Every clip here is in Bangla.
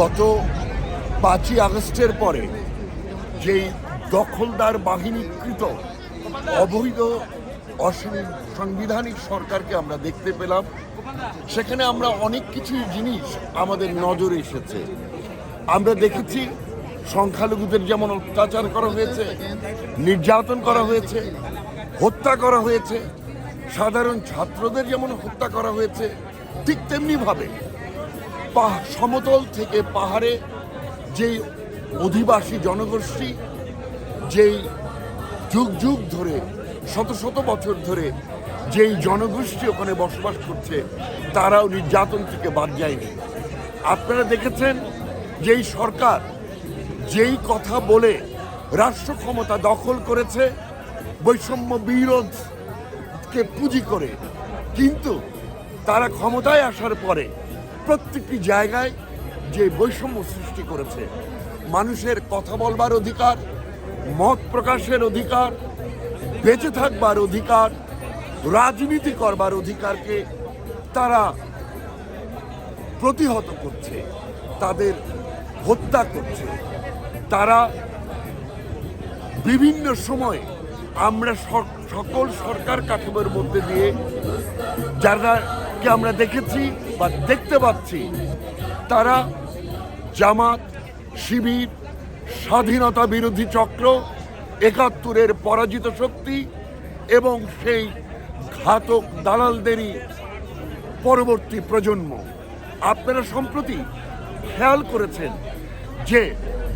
গত পাঁচই আগস্টের পরে যেই দখলদার বাহিনীকৃত অবৈধ সাংবিধানিক সরকারকে আমরা দেখতে পেলাম, সেখানে আমরা অনেক কিছু জিনিস আমাদের নজরে এসেছে। আমরা দেখেছি সংখ্যালঘুদের যেমন অত্যাচার করা হয়েছে, নির্যাতন করা হয়েছে, হত্যা করা হয়েছে, সাধারণ ছাত্রদের যেমন হত্যা করা হয়েছে, ঠিক তেমনিভাবে সমতল থেকে পাহাড়ে যেই অধিবাসী জনগোষ্ঠী, যেই যুগ যুগ ধরে, শত শত বছর ধরে যেই জনগোষ্ঠী ওখানে বসবাস করছে, তারাও নির্যাতন থেকে বাদ যায়নি। আপনারা দেখেছেন যেই সরকার যেই কথা বলে রাষ্ট্র ক্ষমতা দখল করেছে, বৈষম্য বিরোধকে পুঁজি করে, কিন্তু তারা ক্ষমতায় আসার পরে প্রত্যেকটি জায়গায় যে বৈষম্য সৃষ্টি করেছে, মানুষের কথা বলবার অধিকার, মত প্রকাশের অধিকার, বেঁচে থাকবার অধিকার, রাজনীতি করবার অধিকারকে তারা প্রতিহত করছে, তাদের হত্যা করছে। তারা বিভিন্ন সময়ে আমরা সকল সরকার কাঠামোর মধ্যে দিয়ে যারাকে আমরা দেখেছি বা দেখতে পাচ্ছি, তারা জামাত, শিবির, স্বাধীনতা বিরোধী চক্র, একাত্তরের পরাজিত শক্তি এবং সেই ঘাতক দালালদেরই পরবর্তী প্রজন্ম। আপনারা সম্প্রতি খেয়াল করেছেন যে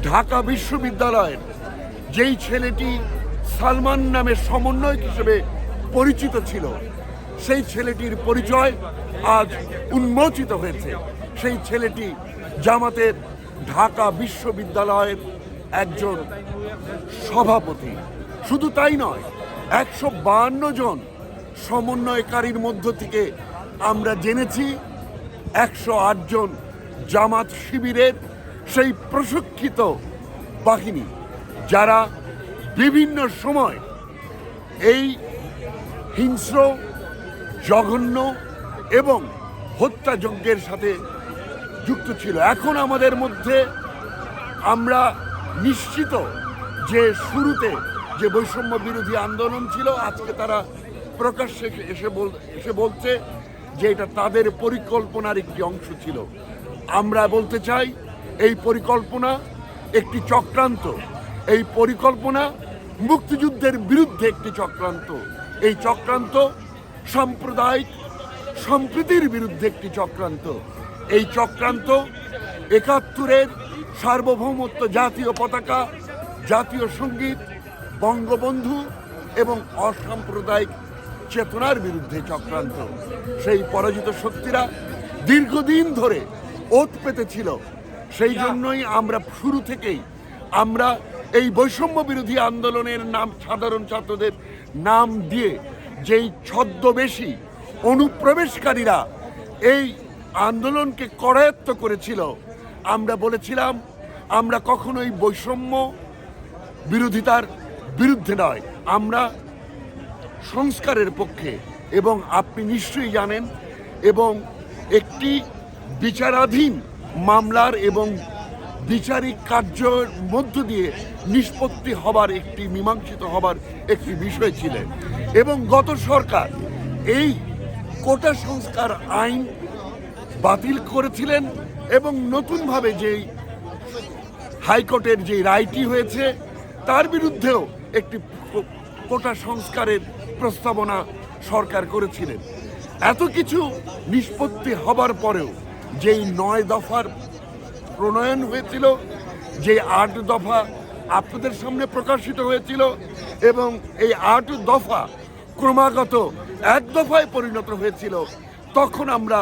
ঢাকা বিশ্ববিদ্যালয়ের যেই ছেলেটি সালমান নামে সমন্বয়ক হিসেবে পরিচিত ছিল। সেই ছেলেটির পরিচয় আজ উন্মোচিত হয়েছে। সেই ছেলেটি জামাতের ঢাকা বিশ্ববিদ্যালয়ের একজন সভাপতি। শুধু তাই নয়, একশো বাহান্ন জন সমন্বয়কারীর মধ্য থেকে আমরা জেনেছি একশো জন জামাত শিবিরের সেই প্রশিক্ষিত বাহিনী, যারা বিভিন্ন সময় এই হিংস্র, জঘন্য এবং হত্যাযজ্ঞের সাথে যুক্ত ছিল। এখন আমাদের মধ্যে আমরা নিশ্চিত যে শুরুতে যে বৈষম্য বিরোধী আন্দোলন ছিল, আজকে তারা প্রকাশ্যে এসে বল, এসে বলছে যে এটা তাদের পরিকল্পনার একটি অংশ ছিল। আমরা বলতে চাই, এই পরিকল্পনা একটি চক্রান্ত। এই পরিকল্পনা মুক্তিযুদ্ধের বিরুদ্ধে একটি চক্রান্ত। এই চক্রান্ত সাম্প্রদায়িক সম্প্রীতির বিরুদ্ধে একটি চক্রান্ত। এই চক্রান্ত একাত্তরের সার্বভৌমত্ব জাতীয় পতাকা, জাতীয় সংগীত, বঙ্গবন্ধু এবং অসাম্প্রদায়িক চেতনার বিরুদ্ধে চক্রান্ত। সেই পরাজিত শক্তিরা দীর্ঘদিন ধরে ওত পেতেছিল সেই জন্যই আমরা শুরু থেকেই আমরা এই বৈষম্য বিরোধী আন্দোলনের নাম সাধারণ ছাত্রদের নাম দিয়ে যেই ছদ্মবেশী অনুপ্রবেশকারীরা এই আন্দোলনকে করায়ত্ত করেছিল, আমরা বলেছিলাম, আমরা কখনোই বৈষম্য বিরোধিতার বিরুদ্ধে নয়, আমরা সংস্কারের পক্ষে। এবং আপনি নিশ্চয়ই জানেন, এবং একটি বিচারাধীন মামলার এবং বিচারিক কার্যের মধ্য দিয়ে নিষ্পত্তি হবার একটি মীমাংসিত হবার একটি বিষয় ছিলেন। এবং গত সরকার এই কোটা সংস্কার আইন বাতিল করেছিলেন এবং নতুনভাবে যেই হাইকোর্টের যে রায়টি হয়েছে, তার বিরুদ্ধেও একটি কোটা সংস্কারের প্রস্তাবনা সরকার করেছিলেন। এত কিছু নিষ্পত্তি হবার পরেও যেই নয় দফার প্রণয়ন হয়েছিল, যে আট দফা আপনাদের সামনে প্রকাশিত হয়েছিল এবং এই আট দফা ক্রমাগত এক দফায় পরিণত হয়েছিল, তখন আমরা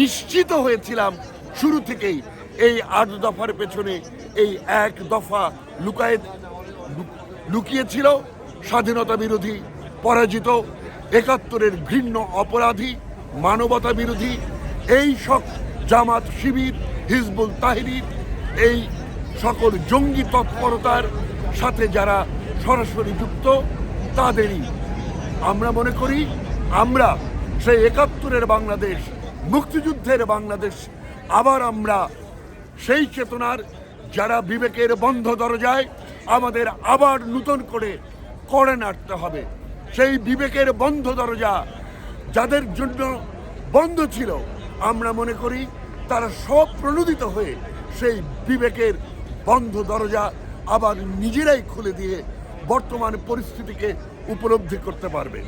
নিশ্চিত হয়েছিলাম শুরু থেকেই এই আট দফার পেছনে এই এক দফা লুকায় লুকিয়েছিল, স্বাধীনতা বিরোধী, পরাজিত, একাত্তরের ঘৃণ্য অপরাধী, মানবতা বিরোধী, এই সব জামাত শিবির হিজবুল তাহিরির এই সকল জঙ্গি তৎপরতার সাথে যারা সরাসরি যুক্ত, তাদেরই আমরা মনে করি আমরা সেই একাত্তরের বাংলাদেশ, মুক্তিযুদ্ধের বাংলাদেশ, আবার আমরা সেই চেতনার যারা বিবেকের বন্ধ দরজায় আমাদের আবার নূতন করে করে নাড়তে হবে। সেই বিবেকের বন্ধ দরজা যাদের জন্য বন্ধ ছিল, আমরা মনে করি তারা সব প্রণোদিত হয়ে সেই বিবেকের বন্ধ দরজা আবার নিজেরাই খুলে দিয়ে বর্তমান পরিস্থিতিকে উপলব্ধি করতে পারবে।